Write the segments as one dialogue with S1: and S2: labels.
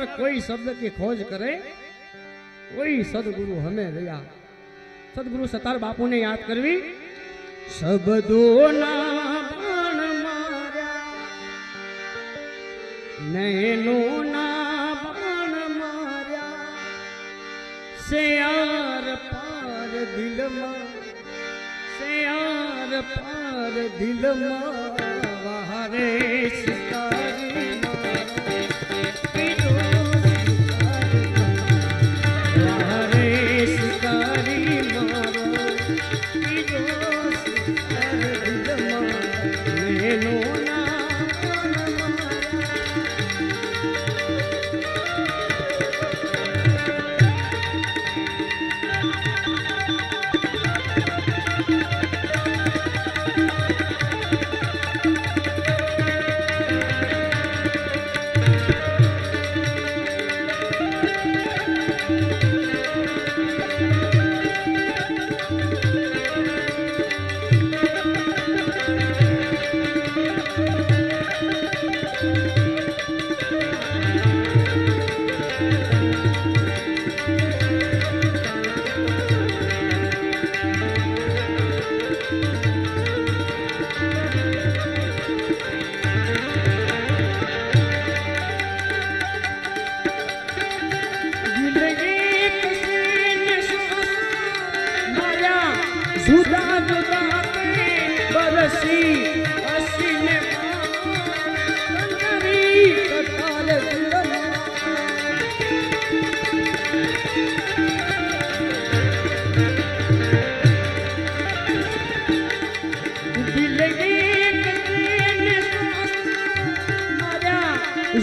S1: बार कोई शब्द की खोज करे, वही सदगुरु हमें दिया। सदगुरु सतार बापू ने याद करवी, शब्दों ना नैनो ना बाण मारा। से यार पार दिल मार। से यार पार दिल मारे।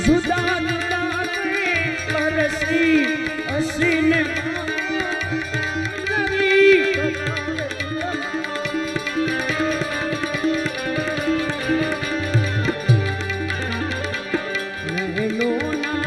S1: જુદા જુદા પરસી અસીને લો ના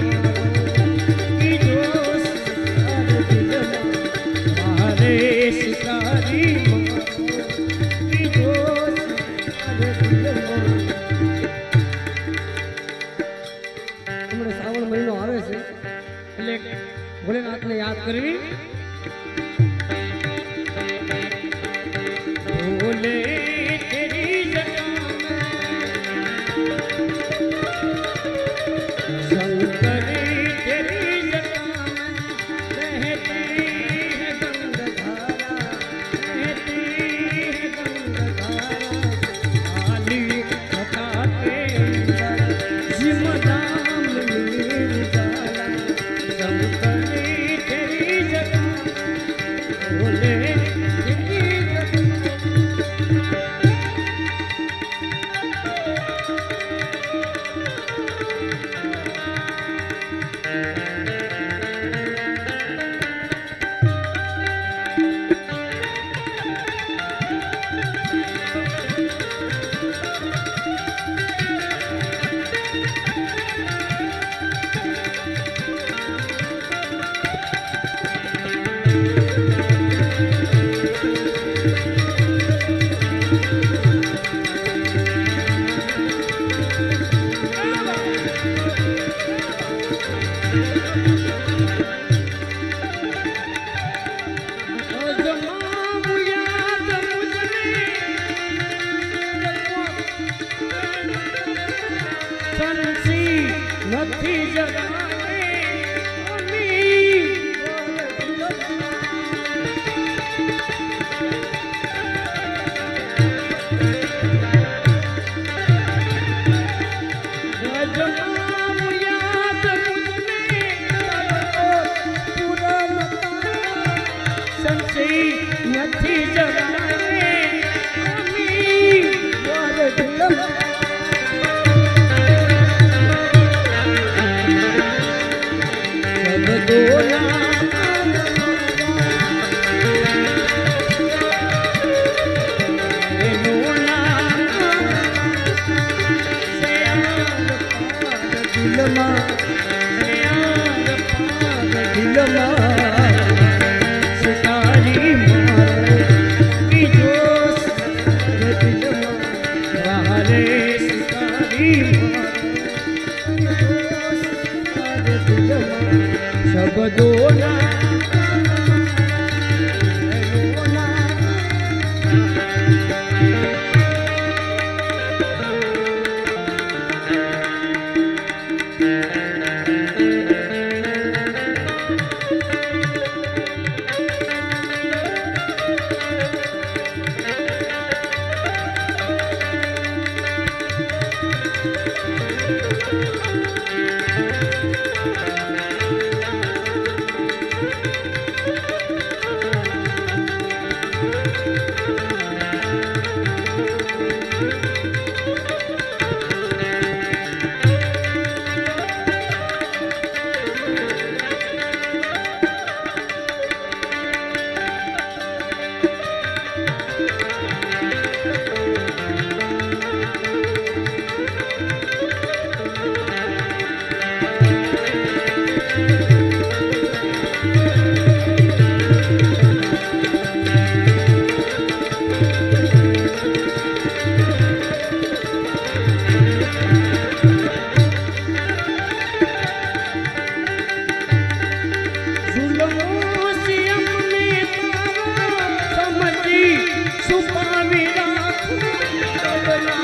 S1: કરવી? Thank you. Hallelujah.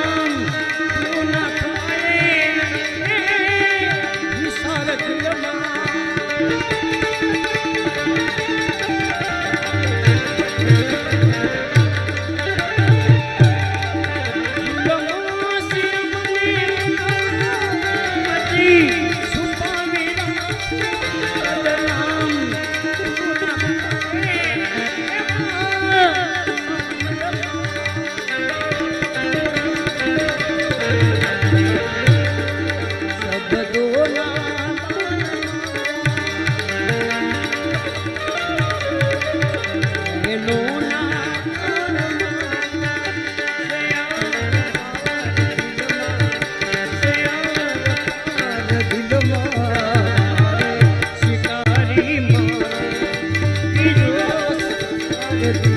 S1: Thank you.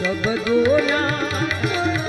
S1: સબ ગુના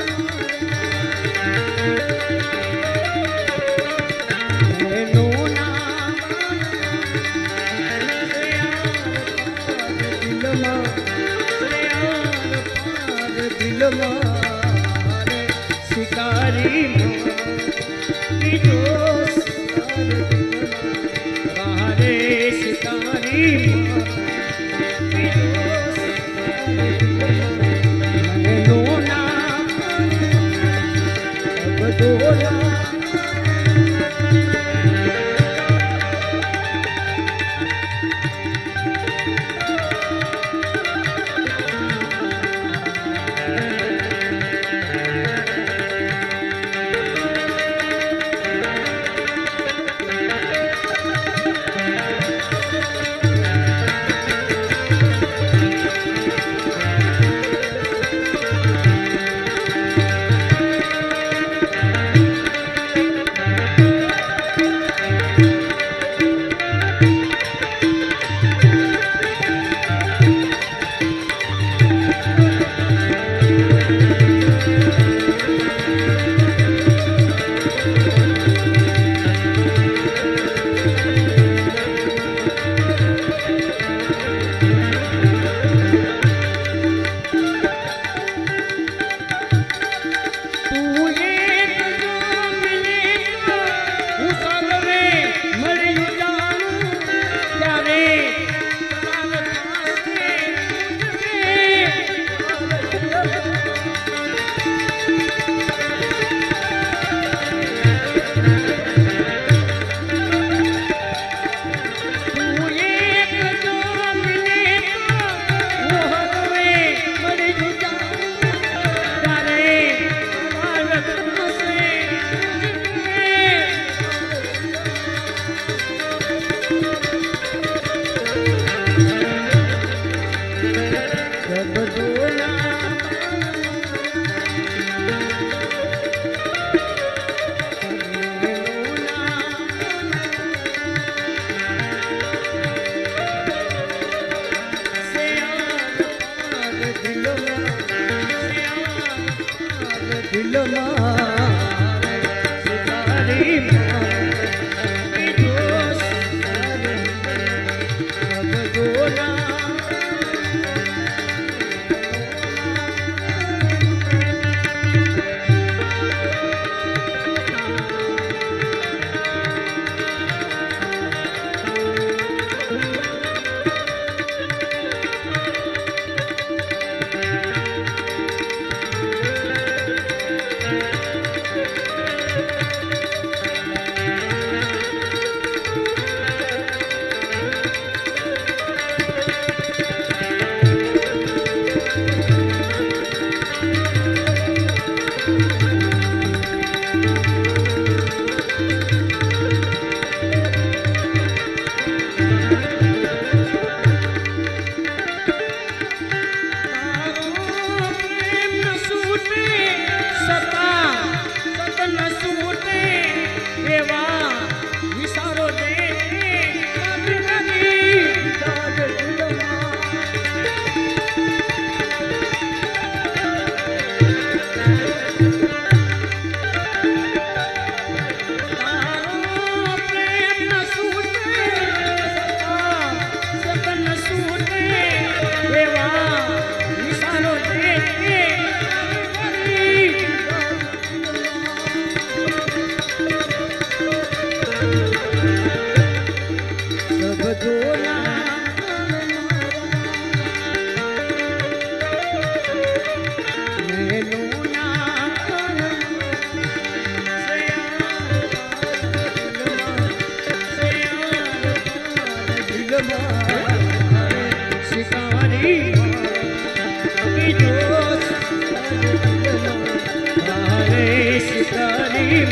S1: શિકારી